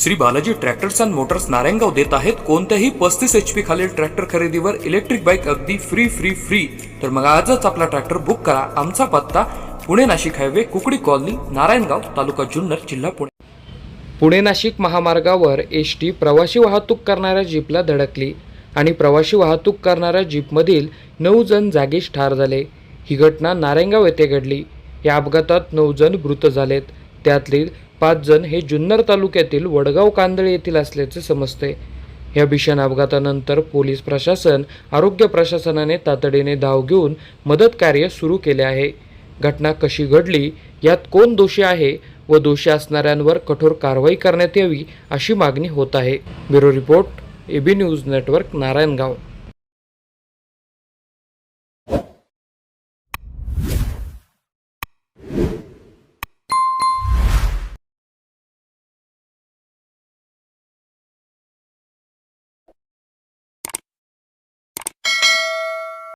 Shri Balaji tractors and motors Narayangaon देत आहेत. कोणत्याही पस्तीस एच पी खालील ट्रॅक्टर खरेदीवर इलेक्ट्रिक बाईक अगदी फ्री फ्री फ्री तर मग आजच आपला ट्रॅक्टर बुक करा. आमचा पत्ता पुणे नाशिक हायवे कुकडी कॉलनी नारायणगाव तालुका जुन्नर जिल्हा पुणे. पुणे नाशिक महामार्गावर एस टी प्रवासी वाहतूक करणाऱ्या जीपला धडकली आणि प्रवासी वाहतूक करणाऱ्या जीपमधील नऊ जण जागीच ठार झाले. ही घटना नारायणगाव येथे घडली. या अपघातात नऊ जण मृत झालेत. त्यातील पाच जण हे जुन्नर तालुक्यातील वडगाव कांदळे येथील असल्याचे समजते. या भीषण अपघातानंतर पोलीस प्रशासन आरोग्य प्रशासनाने तातडीने धाव घेऊन मदत कार्य सुरू केले आहे. घटना कशी घडली यात कोण दोषी आहे व दोषी असणाऱ्यांवर कठोर कारवाई करण्यात यावी अशी मागणी होत आहे. Bureau report AB news network Narayangaon.